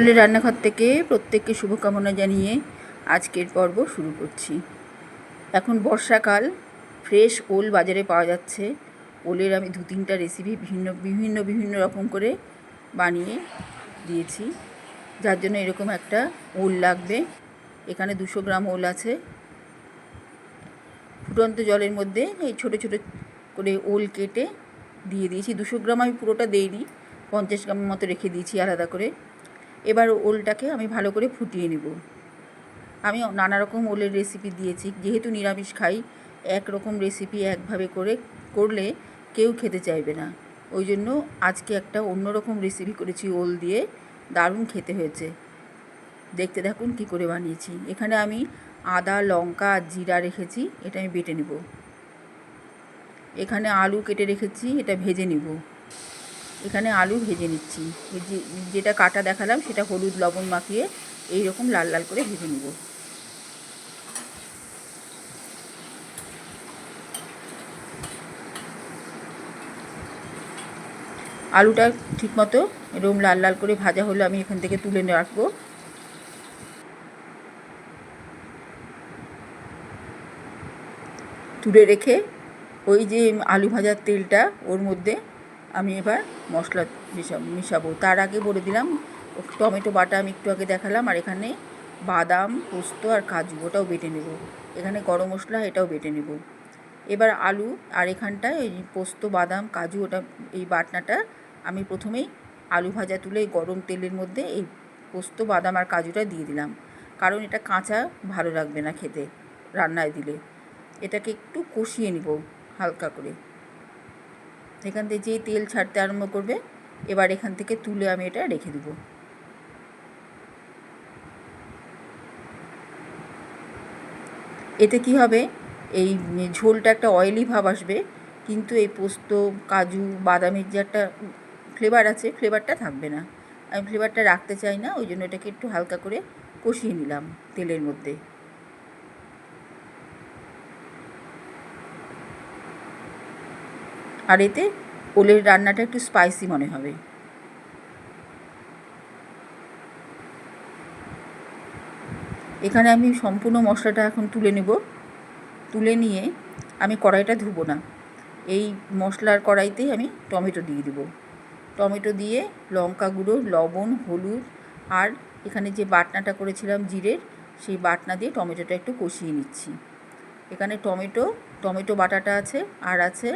রান্নাঘর থেকে প্রত্যেককে শুভকামনা জানিয়ে আজকের পর্ব শুরু করছি। এখন বর্ষাকাল, ফ্রেশ ওল বাজারে পাওয়া যাচ্ছে। ওলের আমি দু তিনটা রেসিপি বিভিন্ন বিভিন্ন বিভিন্ন রকম করে বানিয়ে দিয়েছি। যার জন্য এরকম একটা ওল লাগবে। এখানে দুশো গ্রাম ওল আছে। ফুটন্ত জলের মধ্যে এই ছোটো ছোটো করে ওল কেটে দিয়ে দিয়েছি। দুশো গ্রাম আমি পুরোটা দেইনি, পঞ্চাশ গ্রাম মতো রেখে দিয়েছি আলাদা করে। এবার ওলটাকে আমি ভালো করে ফুটিয়ে নেব। আমি নানা রকম ওলের রেসিপি দিয়েছি। যেহেতু নিরামিষ খাই, একরকম রেসিপি একভাবে করে করলে কেউ খেতে চাইবে না। ওই জন্য আজকে একটা অন্যরকম রেসিপি করেছি ওল দিয়ে। দারুণ খেতে হয়েছে। দেখতে থাকুন কী করে বানিয়েছি। এখানে আমি আদা, লঙ্কা আর জিরা রেখেছি। এটা আমি বেটে নেব। এখানে আলু কেটে রেখেছি। এটা ভেজে নেব। এখানে আলু ভেজে নিচ্ছি। যেটা কাটা দেখালাম সেটা হলুদ লবণ মাখিয়ে এই রকম লাল লাল করে ভেজে নেব। আলুটা ঠিকমতো এরকম লাল লাল করে ভাজা হলে আমি এখান থেকে তুলে রাখব। তুলে রেখে ওই যে আলু ভাজার তেলটা ওর মধ্যে আমি এবার মশলা মিশাবো। তার আগে বলে দিলাম, টমেটো বাটা আমি একটু আগে দেখালাম, আর এখানে বাদাম, পোস্ত আর কাজু, ওটাও বেটে নেব। এখানে গরম মশলা, এটাও বেটে নেব। এবার আলু আর এখানটায় এই পোস্ত, বাদাম, কাজু, ওটা, এই বাটনাটা আমি প্রথমেই আলু ভাজা তুলে গরম তেলের মধ্যে এই পোস্ত, বাদাম আর কাজুটা দিয়ে দিলাম। কারণ এটা কাঁচা ভালো লাগবে না খেতে রান্নায় দিলে। এটাকে একটু কষিয়ে নিব হালকা করে। এখান থেকে যেই তেল ছাড়তে আরম্ভ করবে, এবার এখান থেকে তুলে আমি এটা রেখে দেবো। এতে কি হবে? এই ঝোলটা একটা অয়েলি ভাব আসবে, কিন্তু এই পোস্ত, কাজু, বাদামের যে একটা ফ্লেভার আছে ফ্লেভারটা থাকবে না। আমি ফ্লেভারটা রাখতে চাই না, ওই জন্য এটাকে একটু হালকা করে কষিয়ে নিলাম তেলের মধ্যে। আর এতে ওলের রান্নাটা একটু স্পাইসি মনে হবে। এখানে আমি সম্পূর্ণ মশলাটা এখন তুলে নেব। তুলে নিয়ে আমি কড়াইটা ধুবো না। এই মশলার কড়াইতেই আমি টমেটো দিয়ে দেবো। টমেটো দিয়ে লঙ্কা গুঁড়ো, লবণ, হলুদ আর এখানে যে বাটনাটা করেছিলাম জিরের, সেই বাটনা দিয়ে টমেটোটা একটু কষিয়ে নিচ্ছি। এখানে টমেটো টমেটো বাটাটা আছে, আর আছে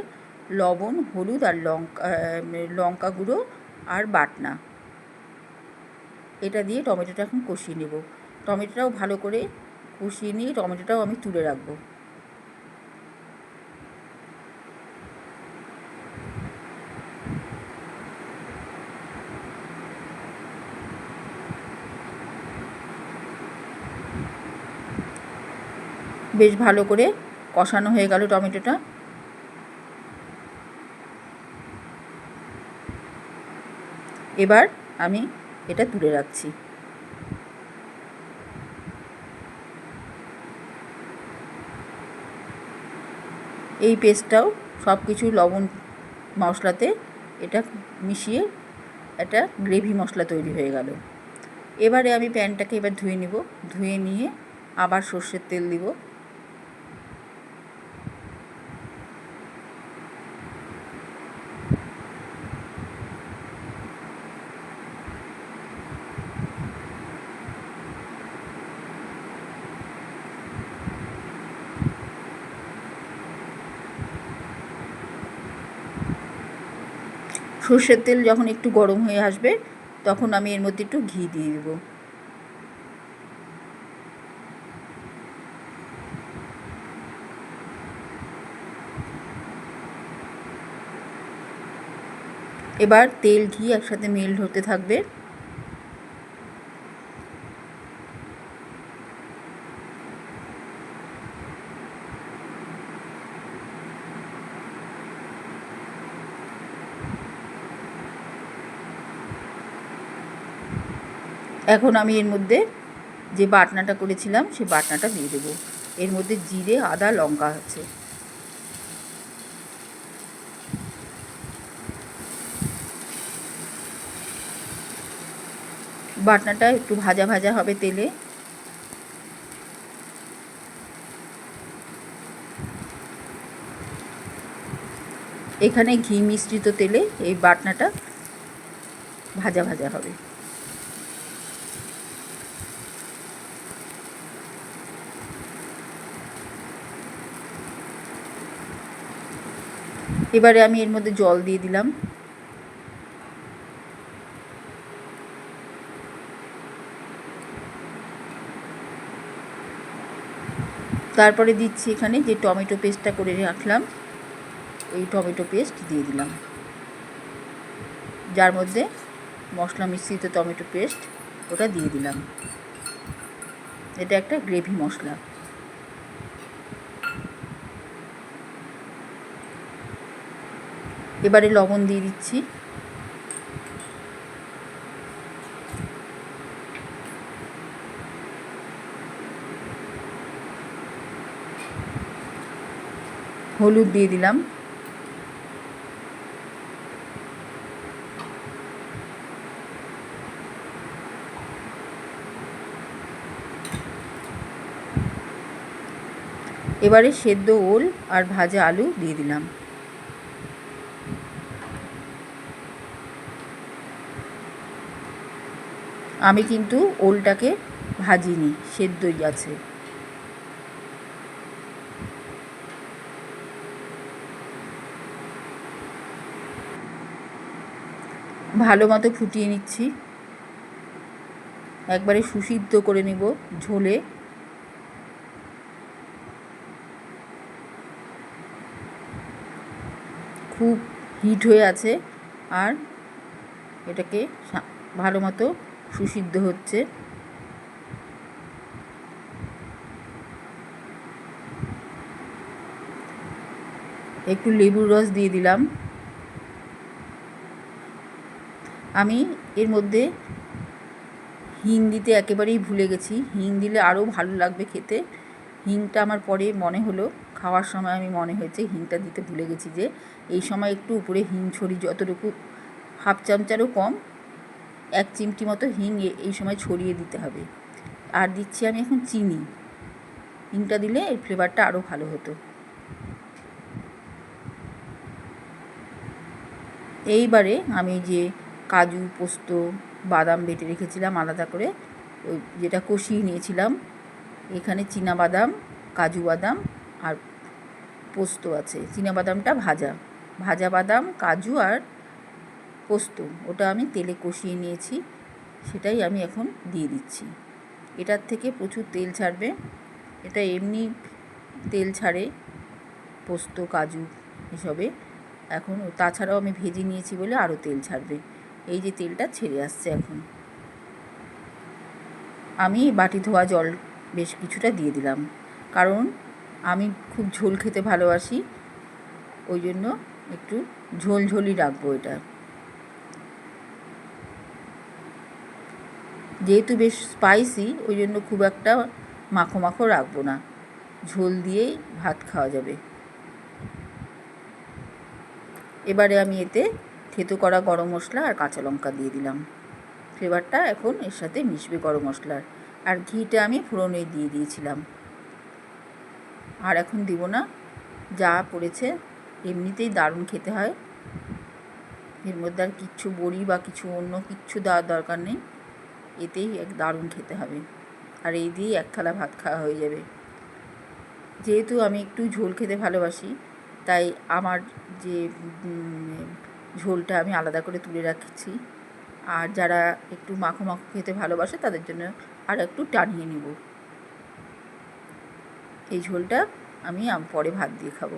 লবণ, হলুদ আর লঙ্কা লঙ্কা গুঁড়ো আর বাটনা। এটা দিয়ে টমেটোটা এখন কষিয়ে নেব। টমেটোটাও ভালো করে কষিয়ে নিয়ে টমেটোটাও আমি তুলে রাখব। বেশ ভালো করে কষানো হয়ে গেল টমেটোটা। এবার আমি এটা তুলে রাখছি। এই পেস্টটাও সব কিছু লবণ মশলাতে এটা মিশিয়ে একটা গ্রেভি মশলা তৈরি হয়ে গেল। এবারে আমি প্যানটাকে এবার ধুয়ে নিব। ধুয়ে নিয়ে আবার সর্ষের তেল দিব। সর্ষের তেল যখন একটু গরম হয়ে আসবে, তখন আমি এর মধ্যে একটু ঘি দিয়ে দেবো। এবার তেল, ঘি একসাথে মেল্ট হতে থাকবে। এখন আমি এর মধ্যে যে বাটনাটা করেছিলাম সেই বাটনাটা দিয়ে দেবো। এর মধ্যে জিরে, আদা, লঙ্কা আছে। বাটনাটা একটু ভাজা ভাজা হবে তেলে। এখানে ঘি মিশ্রিত তেলে এই বাটনাটা ভাজা ভাজা হবে। এবারে আমি এর মধ্যে জল দিয়ে দিলাম। তারপরে দিচ্ছি এখানে যে টমেটো পেস্টটা করে রাখলাম, এই টমেটো পেস্ট দিয়ে দিলাম। যার মধ্যে মশলা মিশ্রিত টমেটো পেস্ট ওটা দিয়ে দিলাম। এটা একটা গ্রেভি মশলা। এবারে লবণ দিয়ে দিচ্ছি। হলুদ দিয়ে দিলাম। এবারে সেদ্ধ ওল আর ভাজা আলু দিয়ে দিলাম। আমি কিন্তু ওলটাকে ভাজিনি, সেদ্ধই আছে। ভালো মতো ফুটিয়ে নিচ্ছি। একবারে সুসিদ্ধ করে নেব ঝোলে। খুব হিট হয়ে আছে আর এটাকে ভালো মতো সুসিদ্ধ হচ্ছে। একটু লেবুর রস দিয়ে দিলাম। আমি এর মধ্যে হিং দিতে একেবারেই ভুলে গেছি। হিং দিলে আরও ভালো লাগবে খেতে। হিংটা আমার পরে মনে হলো। খাওয়ার সময় আমি মনে হয়েছে হিংটা দিতে ভুলে গেছি যে, এই সময় একটু উপরে হিং ছড়ি যতটুকু, হাফ চামচারও কম এক চিমটি মতো হিং এই সময় ছড়িয়ে দিতে হবে। আর দিচ্ছি আমি এখন চিনি। হিংটা দিলে এই ফ্লেভারটা আরও ভালো হতো। এইবারে আমি যে কাজু, পোস্ত, বাদাম বেটে রেখেছিলাম আলাদা করে, ওই যেটা কষিয়ে নিয়েছিলাম, এখানে বাদাম কাজু বাদাম আর পোস্ত আছে। বাদামটা ভাজা। ভাজা বাদাম, কাজু আর পোস্ত, ওটা আমি তেলে কষিয়ে নিয়েছি, সেটাই আমি এখন দিয়ে দিচ্ছি। এটার থেকে প্রচুর তেল ছাড়বে। এটা এমনি তেল ছাড়ে, পোস্ত, কাজু এসবে। এখন তাছাড়াও আমি ভেজে নিয়েছি বলে আরও তেল ছাড়বে। এই যে তেলটা ছেড়ে আসছে এখন। আমি বাটি ধোয়া জল বেশ কিছুটা দিয়ে দিলাম। কারণ আমি খুব ঝোল খেতে ভালোবাসি, ওই জন্য একটু ঝোল ঝোলই রাখব এটা। যেহেতু বেশ স্পাইসি ওই জন্য খুব একটা মাখো মাখো রাখব না। ঝোল দিয়েই ভাত খাওয়া যাবে। এবারে আমি এতে থেতো করা গরম মশলা আর কাঁচা লঙ্কা দিয়ে দিলাম। ফ্লেভারটা এখন এর সাথে মিশবে গরম মশলার। আর ঘিটা আমি ফোড়নে দিয়ে দিয়েছিলাম। আর এখন দিব না, যা পড়েছে এমনিতেই দারুণ খেতে হয়। এর মধ্যে আর কিচ্ছু বড়ি বা কিছু অন্য কিচ্ছু দেওয়ার দরকার নেই। এতেই এক দারুণ খেতে হবে। আর এই দিয়েই এক থালা ভাত খাওয়া হয়ে যাবে। যেহেতু আমি একটু ঝোল খেতে ভালোবাসি, তাই আমার যে ঝোলটা আমি আলাদা করে তুলে রাখছি। আর যারা একটু মাখো মাখো খেতে ভালোবাসে, তাদের জন্য আর একটু টানিয়ে নিব। এই ঝোলটা আমি, পরে ভাত দিয়ে খাব।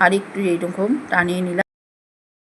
আর একটু এইরকম টানিয়ে নিলাম।